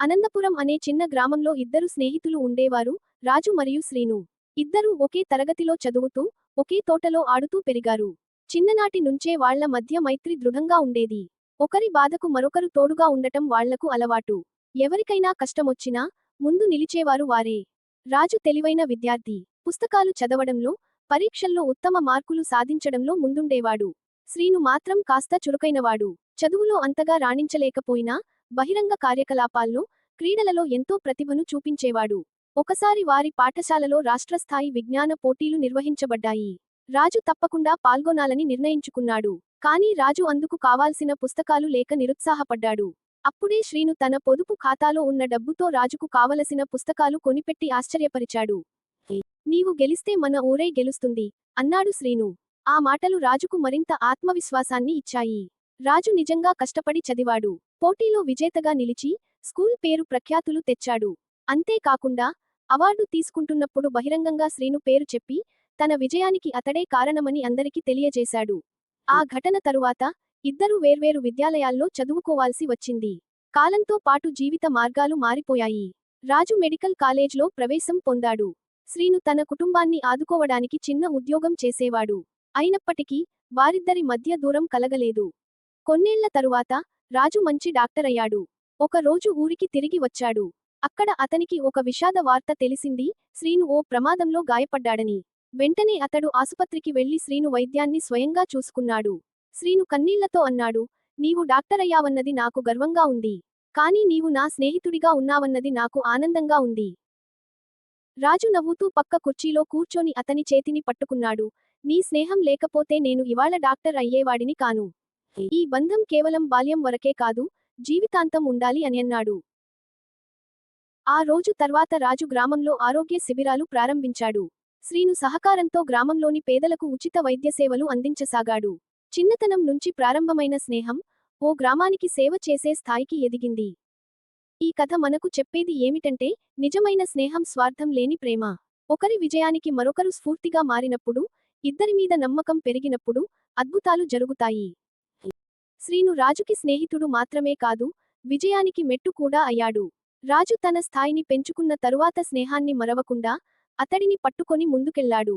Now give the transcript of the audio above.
అనంతపురం అనే చిన్న గ్రామంలో ఇద్దరు స్నేహితులు ఉండేవారు రాజు మరియు శ్రీను. ఇద్దరూ ఒకే తరగతిలో చదువుతూ ఒకే తోటలో ఆడుతూ పెరిగారు. చిన్ననాటి నుంచే వాళ్ళ మధ్య మైత్రి దృఢంగా ఉండేది. ఒకరి బాధకు మరొకరు తోడుగా ఉండటం వాళ్ళకు అలవాటు. ఎవరికైనా కష్టమొచ్చినా ముందు నిలిచేవారు వారే. రాజు తెలివైన విద్యార్థి. పుస్తకాలు చదవడంలో పరీక్షల్లో ఉత్తమ మార్కులు సాధించడంలో ముందుండేవాడు. శ్రీను మాత్రం కాస్త చురుకైనవాడు. చదువులో అంతగా రాణించలేకపోయినా బహిరంగ కార్యకలాపాల్లో క్రీడలలో ఎంతో ప్రతిభను చూపించేవాడు. ఒకసారి వారి పాఠశాలలో రాష్ట్రస్థాయి విజ్ఞాన పోటీలు నిర్వహించబడ్డాయి. రాజు తప్పకుండా పాల్గొనాలని నిర్ణయించుకున్నాడు. కానీ రాజు అందుకు కావాల్సిన పుస్తకాలు లేక నిరుత్సాహపడ్డాడు. అప్పుడే శ్రీను తన పొదుపు ఖాతాలో ఉన్న డబ్బుతో రాజుకు కావలసిన పుస్తకాలు కొనిపెట్టి ఆశ్చర్యపరిచాడు. నీవు గెలిస్తే మన ఊరే గెలుస్తుంది అన్నాడు శ్రీను. ఆ మాటలు రాజుకు మరింత ఆత్మవిశ్వాసాన్ని ఇచ్చాయి. రాజు నిజంగా కష్టపడి చదివాడు. పోటీలో విజేతగా నిలిచి స్కూల్ పేరు ప్రఖ్యాతులు తెచ్చాడు. అంతేకాకుండా అవార్డు తీసుకుంటున్నప్పుడు బహిరంగంగా శ్రీను పేరు చెప్పి తన విజయానికి అతడే కారణమని అందరికీ తెలియజేశాడు. ఆ ఘటన తరువాత ఇద్దరూ వేర్వేరు విద్యాలయాల్లో చదువుకోవాల్సి వచ్చింది. కాలంతో పాటు జీవిత మార్గాలు మారిపోయాయి. రాజు మెడికల్ కాలేజ్లో ప్రవేశం పొందాడు. శ్రీను తన కుటుంబాన్ని ఆదుకోవడానికి చిన్న ఉద్యోగం చేసేవాడు. అయినప్పటికీ వారిద్దరి మధ్య దూరం కలగలేదు. కొన్నేళ్ళ తరువాత రాజు మంచి డాక్టరయ్యాడు. ఒక రోజు ఊరికి తిరిగి వచ్చాడు. అక్కడ అతనికి ఒక విషాద వార్త తెలిసింది శ్రీను ఓ ప్రమాదంలో గాయపడ్డాడని. వెంటనే అతడు ఆసుపత్రికి వెళ్ళి శ్రీను వైద్యాన్ని స్వయంగా చూసుకున్నాడు. శ్రీను కన్నీళ్ళతో అన్నాడు నీవు డాక్టరయ్యావన్నది నాకు గర్వంగా ఉంది. కానీ నీవు నా స్నేహితుడిగా ఉన్నావన్నది నాకు ఆనందంగా ఉంది రాజు నవ్వుతూ పక్క కుర్చీలో కూర్చొని అతని చేతిని పట్టుకున్నాడు. నీ స్నేహం లేకపోతే నేను ఇవాళ డాక్టర్ అయ్యేవాడిని కాను. ఈ బంధం కేవలం బాల్యం వరకే కాదు జీవితాంతం ఉండాలి అని అన్నాడు. ఆ రోజు తర్వాత రాజు గ్రామంలో ఆరోగ్య శిబిరాలు ప్రారంభించాడు. శ్రీను సహకారంతో గ్రామంలోని పేదలకు ఉచిత వైద్య సేవలు అందించసాగాడు. చిన్నతనం నుంచి ప్రారంభమైన స్నేహం ఓ గ్రామానికి సేవ చేసే స్థాయికి ఎదిగింది. ఈ కథ మనకు చెప్పేది ఏమిటంటే నిజమైన స్నేహం స్వార్థం లేని ప్రేమ. ఒకరి విజయానికి మరొకరు స్ఫూర్తిగా మారినప్పుడు ఇద్దరి మీద నమ్మకం పెరిగినప్పుడు అద్భుతాలు జరుగుతాయి. శ్రీను రాజుకి స్నేహితుడు మాత్రమే కాదు విజయానికి మెట్టు కూడా అయ్యాడు. రాజు తన స్థాయిని పెంచుకున్న తరువాత స్నేహాన్ని మరవకుండా అతడిని పట్టుకొని ముందుకెళ్ళాడు.